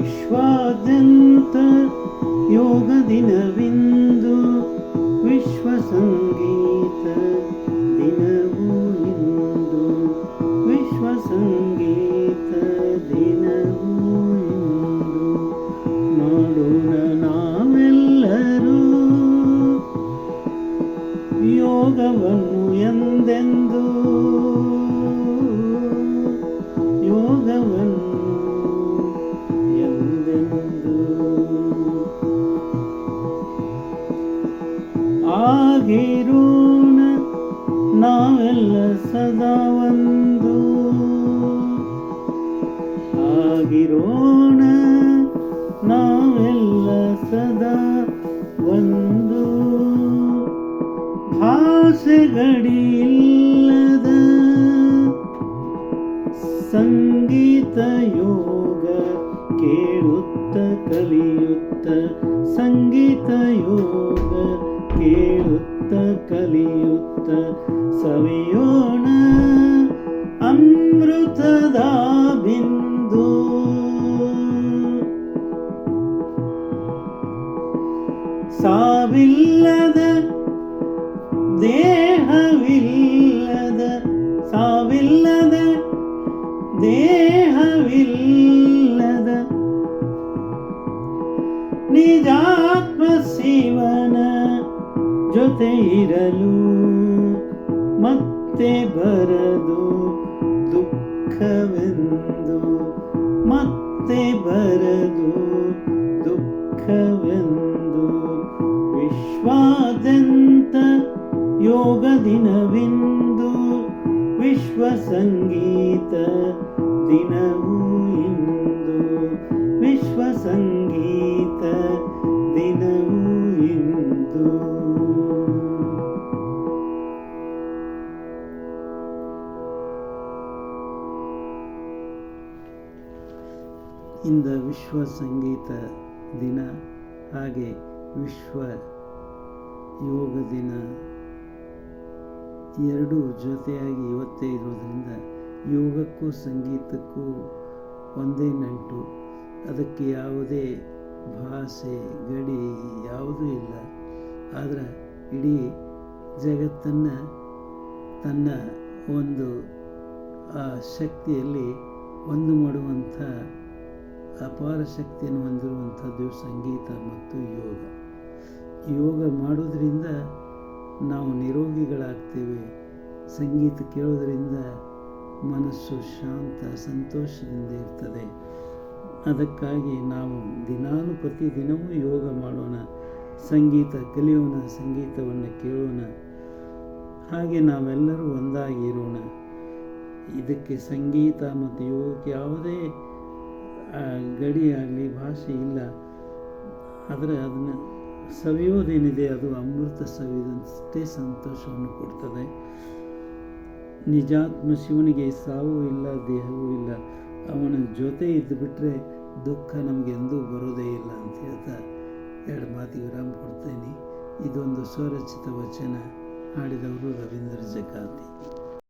विश्वाद्यन्त विश्वाद्यन्तयोगदिनविन्दु विश्वसङ्गीत। ಆಗಿರೋಣ, ನಾವೆಲ್ಲ ಸದಾ ಒಂದು. ಆಗಿರೋಣ, ನಾವೆಲ್ಲ ಸದಾ ಒಂದು. ಭಾಷೆಗಳಿಲ್ಲದ ಸಂಗೀತ ಯೋಗ ಕೇಳುತ್ತ, ಕಲಿಯುತ್ತ, ಸಂಗೀತ ಯೋಗ ಕೇಳುತ್ತ ಕಲಿಯುತ್ತ ಸವಿಯೋಣ ಅಮೃತದ ಬಿಂದು ಸಾವಿಲ್ಲದ ದೇಹವಿಲ್ಲದ ಸಾವಿಲ್ಲದ ದೇಹವಿಲ್ಲದ ನಿಜಾತ್ಮ ಶಿವನ ಜೊತೆ ಇರಲು ಮತ್ತೆ ಬರದು ದುಃಖವೆಂದು, ಮತ್ತೆ ಬರದು ದುಃಖವೆಂದು. ವಿಶ್ವಾದ್ಯಂತ ಯೋಗ ದಿನವೆಂದು, ವಿಶ್ವ ಸಂಗೀತ ದಿನವೂ ಇಂದು. ವಿಶ್ವ ಸಂಗೀತ ಇಂದ ವಿಶ್ವ ಸಂಗೀತ ದಿನ ಹಾಗೆ ವಿಶ್ವ ಯೋಗ ದಿನ ಎರಡೂ ಜೊತೆಯಾಗಿ ಇವತ್ತೇ ಇರೋದರಿಂದ ಯೋಗಕ್ಕೂ ಸಂಗೀತಕ್ಕೂ ಒಂದೇ ನಂಟು. ಅದಕ್ಕೆ ಯಾವುದೇ ಭಾಷೆ, ಗಡಿ ಯಾವುದೂ ಇಲ್ಲ. ಆದರೆ ಇಡೀ ಜಗತ್ತನ್ನು ತನ್ನ ಒಂದು, ಆ ಶಕ್ತಿಯಲ್ಲಿ ಒಂದು ಮಾಡುವಂಥ ಅಪಾರ ಶಕ್ತಿಯನ್ನು ಹೊಂದಿರುವಂಥದ್ದು ಸಂಗೀತ ಮತ್ತು ಯೋಗ. ಯೋಗ ಮಾಡೋದ್ರಿಂದ ನಾವು ನಿರೋಗಿಗಳಾಗ್ತೇವೆ. ಸಂಗೀತ ಕೇಳೋದ್ರಿಂದ ಮನಸ್ಸು ಶಾಂತ, ಸಂತೋಷದಿಂದ ಇರ್ತದೆ. ಅದಕ್ಕಾಗಿ ನಾವು ದಿನಾನು ಪ್ರತಿದಿನವೂ ಯೋಗ ಮಾಡೋಣ. ಸಂಗೀತ ಕಲಿಯೋಣ, ಸಂಗೀತವನ್ನು ಕೇಳೋಣ. ಹಾಗೆ ನಾವೆಲ್ಲರೂ ಒಂದಾಗಿರೋಣ ಇದಕ್ಕೆ ಸಂಗೀತ ಮತ್ತು ಯೋಗಕ್ಕೆ ಯಾವುದೇ ಆ, ಗಡಿ ಆಗಲಿ ಭಾಷೆ ಇಲ್ಲ ಆದರೆ ಅದನ್ನು ಸವಿಯೋದೇನಿದೆ ಅದು ಅಮೃತ ಸವಿದಂತೆ ಸಂತೋಷವನ್ನು ಕೊಡ್ತದೆ. ನಿಜಾತ್ಮ ಶಿವನಿಗೆ ಸಾವು ಇಲ್ಲ ದೇಹವೂ ಇಲ್ಲ. ಅವನ ಜೊತೆ ಇದ್ದು ಬಿಟ್ಟರೆ ದುಃಖ ನಮಗೆಂದೂ ಬರೋದೇ ಇಲ್ಲ ಅಂತ ಹೇಳ್ತಾ ಎರಡು ಮಾತಿಗೆ ವಿರಾಮ ಕೊಡ್ತೇನೆ. ಇದೊಂದು ಸ್ವರಚಿತ ವಚನ ಹಾಡಿದವರು ರವೀಂದ್ರ ಜಕಾತಿ